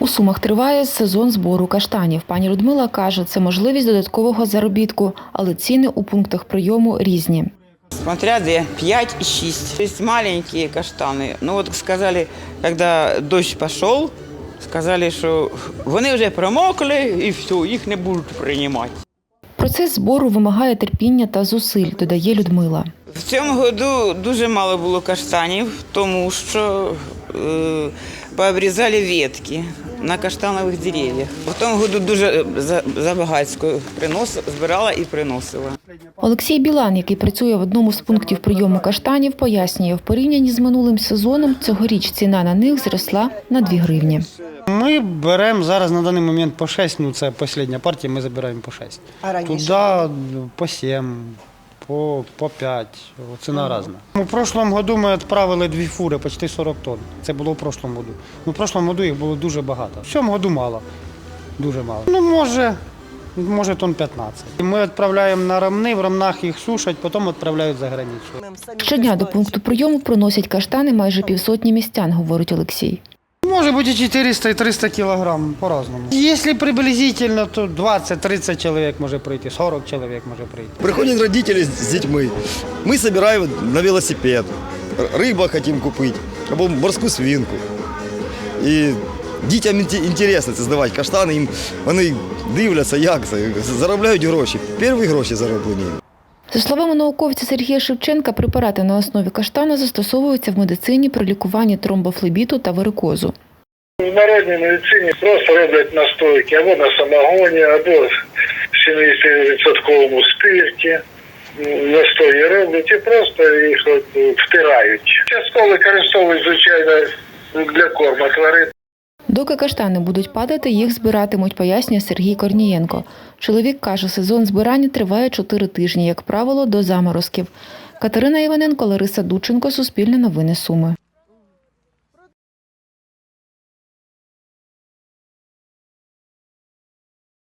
У Сумах триває сезон збору каштанів. Пані Людмила каже, це можливість додаткового заробітку, але ціни у пунктах прийому різні. Смотря где, 5 и 6. Есть маленькие каштаны. Ну вот сказали, когда дождь пошел, сказали, що вони вже промокли і все, їх не будуть приймати. Процес збору вимагає терпіння та зусиль, додає Людмила. В цьому году дуже мало було каштанів, тому що е, пообрізали ветки на каштанових дерев'ях. В тому году дуже е, забагацько принос, збирала і приносила. Олексій Білан, який працює в одному з пунктів прийому каштанів, пояснює, в порівнянні з минулим сезоном цьогоріч ціна на них зросла на 2 гривні. Ми беремо зараз на даний момент по 6, ну це остання партія, ми забираємо по 6. А раніше? Туди по 7, по, по 5, ціна різна. У прошлому году ми відправили дві фури, почти 40 тонн. Це було в прошлому году. Ну, в прошлому году їх було дуже багато. В цьому году мало. Дуже мало. Ну, може, може тонн 15. Ми відправляємо на рамни, в рамнах їх сушать, потім відправляють за границю. Щодня до пункту прийому приносять каштани майже півсотні містян, говорить Олексій. Може бути і 400, і 300 кілограм по-разному. Якщо приблизительно, то 20-30 чоловік може прийти, 40 чоловік може прийти. Приходят родители с с детьми. Мы собираем на велосипед. Р- Рыба хотим купить, або морську свинку. І дітям інтересно це здавати каштани, їм вони дивляться, як це, заробляють гроші. Перші гроші зароблені. За словами науковця Сергія Шевченка, препарати на основі каштана застосовуються в медицині при лікуванні тромбофлебіту та варикозу. В народній медицині просто роблять настойки або на самогоні, або в 70% спирті. Настої роблять і просто їх от втирають. Частково використовують, звичайно, для корму тварин. Доки каштани будуть падати, їх збиратимуть, пояснює Сергій Корнієнко. Чоловік каже, сезон збирання триває 4 тижні, як правило, до заморозків. Катерина Іваненко, Лариса Дученко, Суспільне новини Суми.